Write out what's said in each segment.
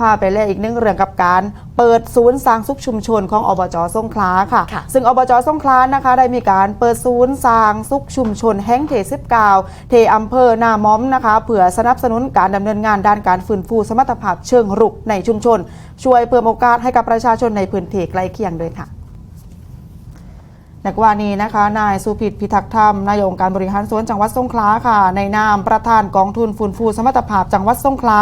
พาไปเล่อีกหนึ่งเรื่องกับการ เปิดศูนย์สร้างสุขชุมชนของอบจสงขลาค่ะค่ะ ซึ่งอบจสงขลานะคะ ได้มีการเปิดศูนย์สร้างสุขชุมชนแห่งเทสิบเกาเทอำเภอนาม้อมนะคะเพื่อสนับสนุนการดำเนินงานด้านการฟื้นฟูสมรรถภาพเชิงรุกในชุมชน ช่วยเพิ่มโอกาสให้กับประชาชนในพื้นที่ใกล้เคียงด้วยค่ะในกรณีนะคะ นายสุพิษพิทักษ์ธรรม นายองค์การบริหารส่วนจังหวัดสงขลาค่ะ ในนามประธานกองทุนฟื้นฟูสมรรถภาพจังหวัดสงขลา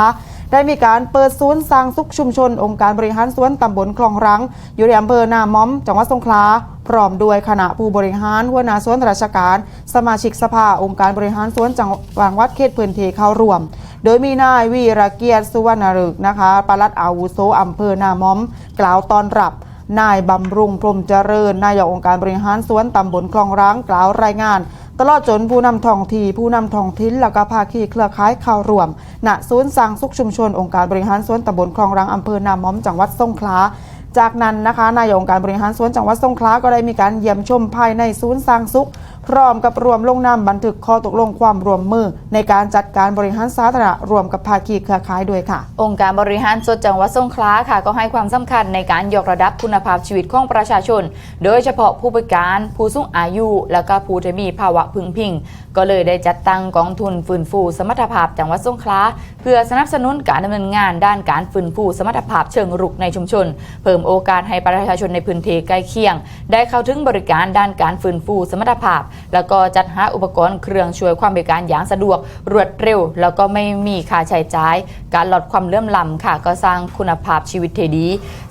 ได้มีการเปิดศูนย์สร้างสุขชุมชน องค์การบริหารสวนตำบลคลองรัง อยู่ในอำเภอนาม้อม จังหวัดสงขลาพร้อมด้วยคณะผู้บริหารหัวหน้าสวนราชการ สมาชิกสภาองค์การบริหารสวนจังหวัดเขตพื้นที่เข้าร่วม โดยมีนายวีระเกียรติสุวรรณฤกนะคะปลัดอาวุโสอำเภอนาม้อม กล่าวตอนรับนายบำรุงพรมเจริญ นายกองค์การบริหารสวนตำบลคลองร้างกล่าวรายงาน ตลอดจนผู้นำท้องที่ผู้นำท้องถิ่นแล้วก็ภาคีเครือข่ายข่าวรวม ณ ศูนย์สร้างสุขชุมชนองค์การบริหารส่วนตำบลคลองรังอำเภอนาม้อมจังหวัดสงขลาจากนั้นนะคะนายองค์การบริหารส่วนจังหวัดสงขลาก็ได้มีการเยี่ยมชมภายในศูนย์สร้างสุข พร้อมกับรวมลงนามบันทึกข้อตกลงความร่วมมือ ในการจัดการบริหารสาธารณะรวมกับภาคีเครือข่ายด้วยค่ะ องค์การบริหารส่วนจังหวัดสงขลาค่ะ ก็ให้ความสำคัญในการยกระดับคุณภาพชีวิตของประชาชน โดยเฉพาะผู้พิการ ผู้สูงอายุ และก็ผู้ที่มีภาวะพึงพิง ก็เลยได้จัดตั้งกองทุนฟื้นฟูสมรรถภาพจังหวัดสงขลาเพื่อสนับสนุนการดำเนินงานด้านการฟื้นฟูสมรรถภาพเชิงรุกในชุมชน เพิ่มโอกาสให้ประชาชนในพื้นที่ใกล้เคียง ได้เข้าถึงบริการด้านการฟื้นฟูสมรรถภาพแล้วก็จัดหาอุปกรณ์เครื่องช่วยความบริการอย่างสะดวก รวดเร็ว แล้วก็ไม่มีค่าใช้จ่าย การลดความเลื่อมล้ำค่ะ ก็สร้างคุณภาพชีวิตที่ดี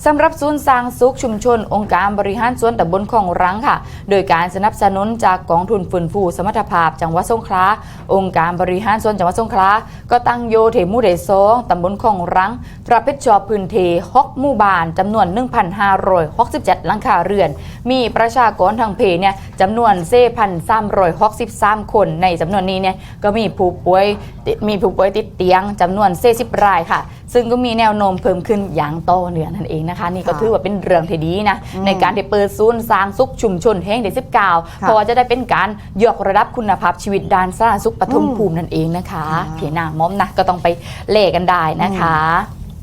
สำหรับศูนย์สร้างสุขชุมชน องค์การบริหารส่วนตำบลของรังค่ะ โดยการสนับสนุนจากกองทุนฟื้นฟูสมรรถภาพจังหวัดสงขลาองค์การบริหารส่วนจังหวัดสงขลาก็ตั้งโยเทมูเดซองตำบลของรังปรับผิชอบพื้นที่ฮอกมู่บานจำนวน 1,567หลังคาเรือน มีประชากรทางเพเนี่ยจำนวนเซพัน4,363 คนในจำนวนนี้เนี่ยก็มีผู้ป่วยติดมีผู้ป่วยติดเตียงจำนวน40รายค่ะ ซึ่งก็มีแนวโน้มเพิ่มขึ้นอย่างต่อเนื่องนั่นเองนะคะ นี่ก็ค่ะถือว่าเป็นเรื่องที่ดีนะอืมในการที่เปิดศูนย์สร้างสุขชุมชนแห่งเดสิบเก้าเพราะว่าจะได้เป็นการยกระดับคุณภาพชีวิตด้านสาธารณสุขปฐมอืมภูมินั่นเองนะคะค่ะเพียหน้ามอมนะก็ต้องไปเล่กันได้นะคะอ